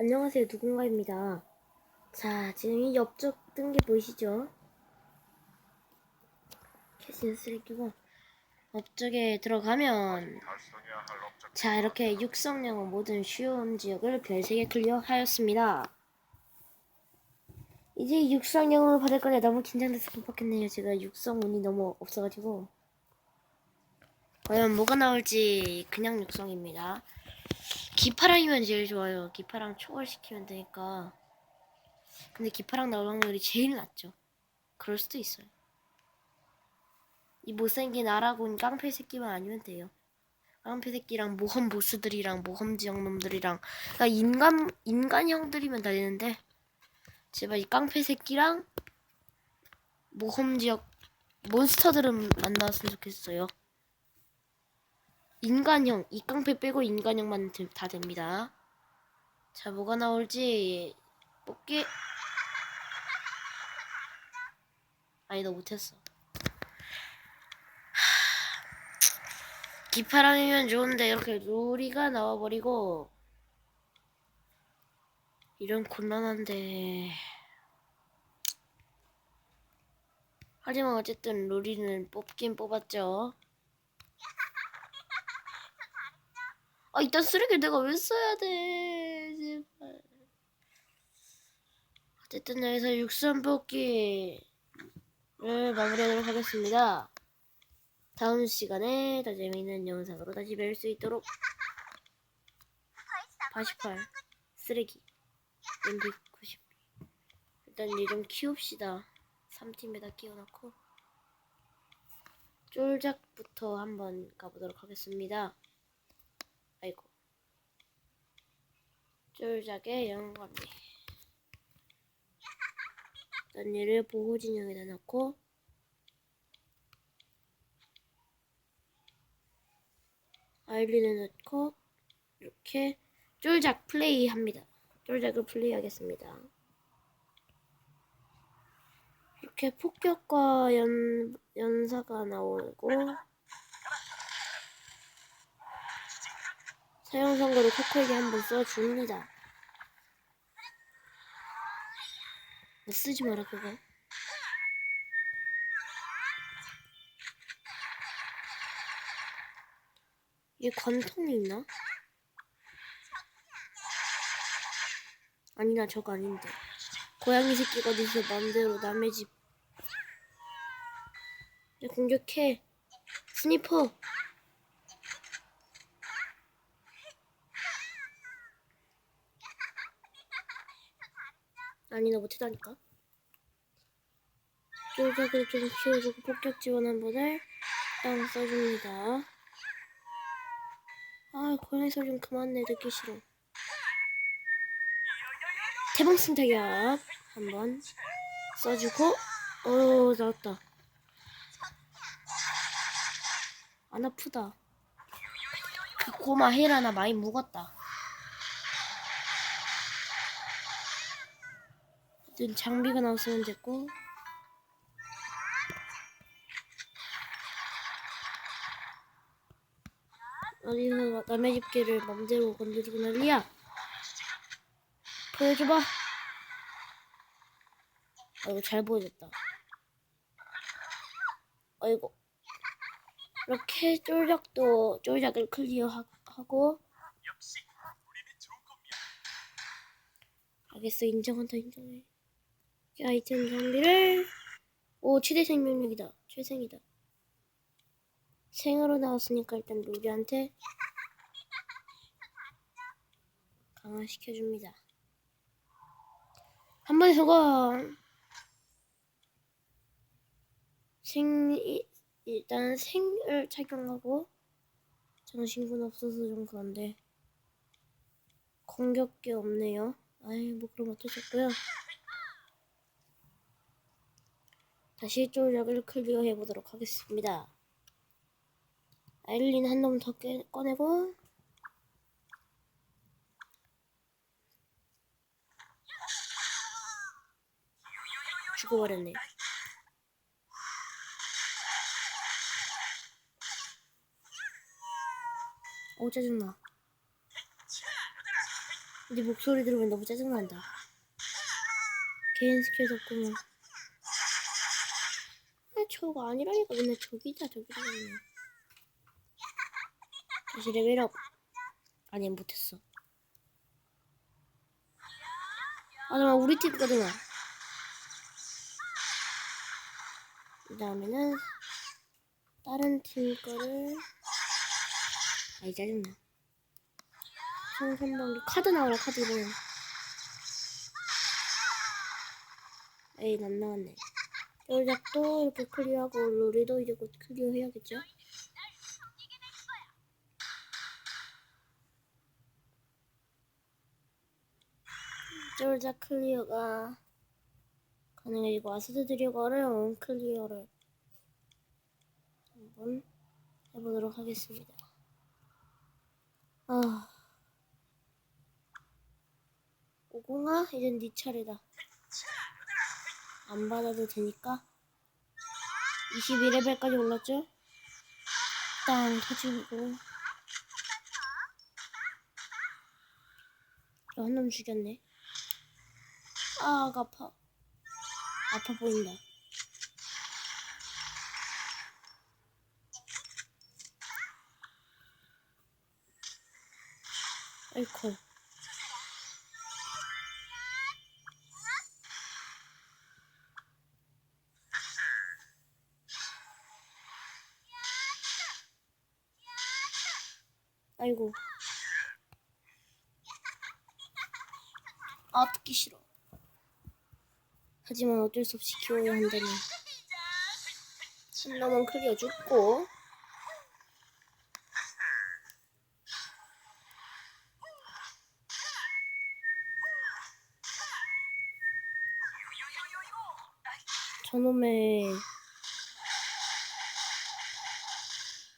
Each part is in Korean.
안녕하세요 누군가입니다. 자 지금 이 옆쪽 뜬 게 보이시죠? 캐시는 쓰레기고 옆쪽에 들어가면 자 이렇게 육성영어 모든 쉬운 지역을 별 3개 클리어하였습니다. 이제 육성영어를 받을 거냐 너무 긴장돼서 깜빡했네요. 제가 육성 운이 너무 없어가지고 과연 뭐가 나올지 그냥 육성입니다. 기파랑이면 제일 좋아요. 기파랑 초월시키면 되니까. 근데 기파랑 나올 확률이 제일 낮죠. 그럴 수도 있어요. 이 못생긴 아라곤 깡패 새끼만 아니면 돼요. 깡패 새끼랑 모험 보스들이랑 모험 지역 놈들이랑 그러니까 인간 인간형들이면 다 되는데 제발 이 깡패 새끼랑 모험 지역 몬스터들은 안 나왔으면 좋겠어요. 인간형 이 깡패 빼고 인간형만 되- 다 됩니다. 자 뭐가 나올지 뽑기 아니 너 못했어. 하, 기파랑이면 좋은데 이렇게 로리가 나와버리고 이런 곤란한데 하지만 어쨌든 로리는 뽑긴 뽑았죠. 아 이딴 쓰레기 내가 왜 써야 돼? 제발. 어쨌든 여기서 육선 뽑기를 마무리하도록 하겠습니다. 다음 시간에 더 재미있는 영상으로 다시 뵐 수 있도록 88 쓰레기 M190 일단 얘 좀 키웁시다. 3팀에다 끼워놓고 쫄작부터 한번 가보도록 하겠습니다 아이고. 쫄작의 영광이. 일단 얘를 보호 진영에다 넣고. 아일린을 넣고 이렇게 쫄작 플레이 합니다. 쫄작을 플레이 하겠습니다. 이렇게 폭격과 연, 연사가 나오고 사용 선고를 코코에게 한번 써줍니다. 쓰지 마라 그거. 얘 관통이 있나? 아니나 저거 아닌데. 고양이 새끼가 어디서 맘대로 남의 집. 얘 공격해. 스니퍼. 아니 나 못하다니까. 쫄작을 좀 키워주고 폭격 지원 한 번을 딱 써줍니다. 아 고양이 소리 좀 그만 내 듣기 싫어. 태봉승 타격 한번 써주고 어 나왔다. 안 아프다. 그 고마 헤라나 많이 묵었다 눈 장비가 나왔으면 됐고. 어디서 남의 집게를 맘대로 건드리고 난리야. 보여줘봐. 아이고 잘 보여줬다. 아이고. 이렇게 쫄작도 쫄작을 클리어하고. 알겠어. 인정한다 인정해 이 아이템 장비를. 오 최대 생명력이다. 최생이다. 생으로 나왔으니까 일단 루리한테 강화시켜줍니다. 한 번에 성공 생 이- 일단 생을 착용하고 정신군 없어서 좀 그런데 공격기 없네요. 아이 뭐 그럼 어쩌셨고요 다시 쫄작을 클리어해 보도록 하겠습니다. 아일린 한 놈 더 꺼내고 죽어버렸네. 오 짜증나. 네 목소리 들으면 너무 짜증난다. 개인 스킬 덕분에. 아, 저거 아니라니까 맨날 저기다 저기다 그러네. 다시 레벨업. 아니 못했어. 아 잠깐 우리 팀 거잖아. 그 다음에는 다른 팀 거를 아이 짜증나. 청선방기 카드 나와라 카드 이번엔. 에이 안 나왔네. 쫄작도 이렇게 클리어하고 로리도 이제 곧 클리어 해야겠죠? 쫄작 클리어가 가능해지고 아스드들이고 어려운 클리어를 한번 해보도록 하겠습니다. 아, 오공아 이젠 네 차례다. 안 받아도 되니까 22레벨까지 올랐죠? 땅 터지고 한 놈 죽였네. 아, 아파. 아파 보인다. 아이코. 아이고. 아, 듣기 싫어. 하지만 어쩔 수 없이 키워야 한다니. 한 놈은 클리어 죽고. 저놈의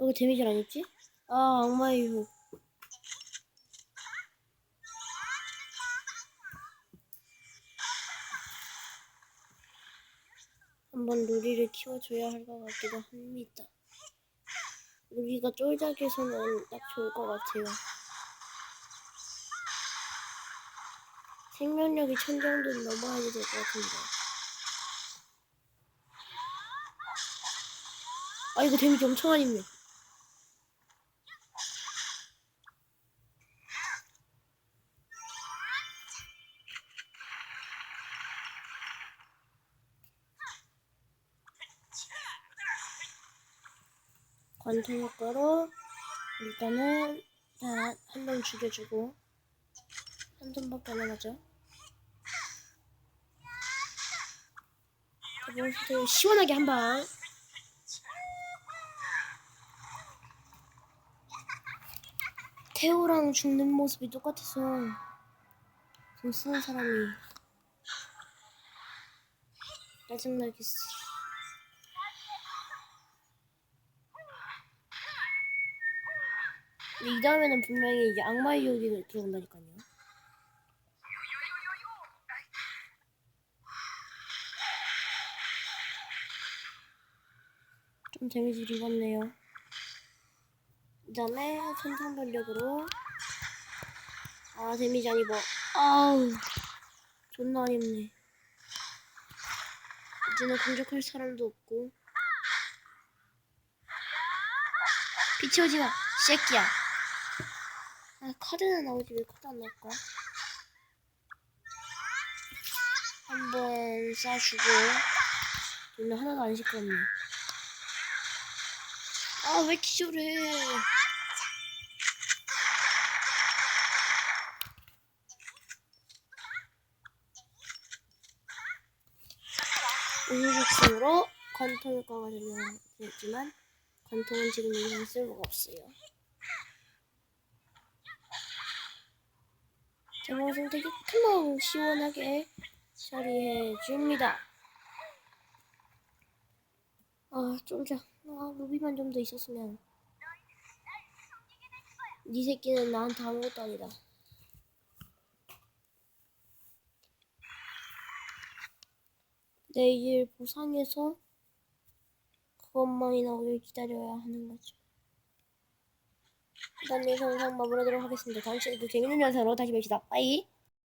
여기 데미지를 안 했지? 아 유혹 한번 루리를 키워줘야 할 것 같기도 합니다. 루리가 쫄작에서는 딱 좋을 것 같아요. 생명력이 천 정도는 넘어야지 될 것 같은데. 아 이거 데미지 엄청 안 입네. 관통 효과로 일단은 한번 죽여주고 한 ton밖에 안 남았죠. 이번 시원하게 한 방. 태호랑 죽는 모습이 똑같아서 좀 쓰는 사람이 짜증나겠어. 근데 이 다음에는 분명히 이제 악마의 유혹이 들어온다니까요. 좀 데미지를 입었네요. 그 다음에 천상변력으로. 아 데미지 안 입어. 아우 존나 안 입네. 이제는 공격할 사람도 없고. 비치오지마 새끼야 아 카드는 나오지 왜 카드 안 나올까? 한 번 쏴주고. 오늘 하나도 안 시끄럽네. 아왜 기절해? 우유복숭으로 관통 효과가 적용됐지만 관통은 지금 이상 쓸모가 없어요. 제목 선택이 크멍 시원하게 처리해 줍니다. 아 쫄자. 아 루비만 좀 더 있었으면. 네 새끼는 나한테 아무것도 아니다. 내일 보상해서 그것만이 나 오길 기다려야 하는 거죠. 여기서 영상 마무리하도록 하겠습니다. 다음 시간에도 재밌는 영상으로 다시 뵙시다. 빠이.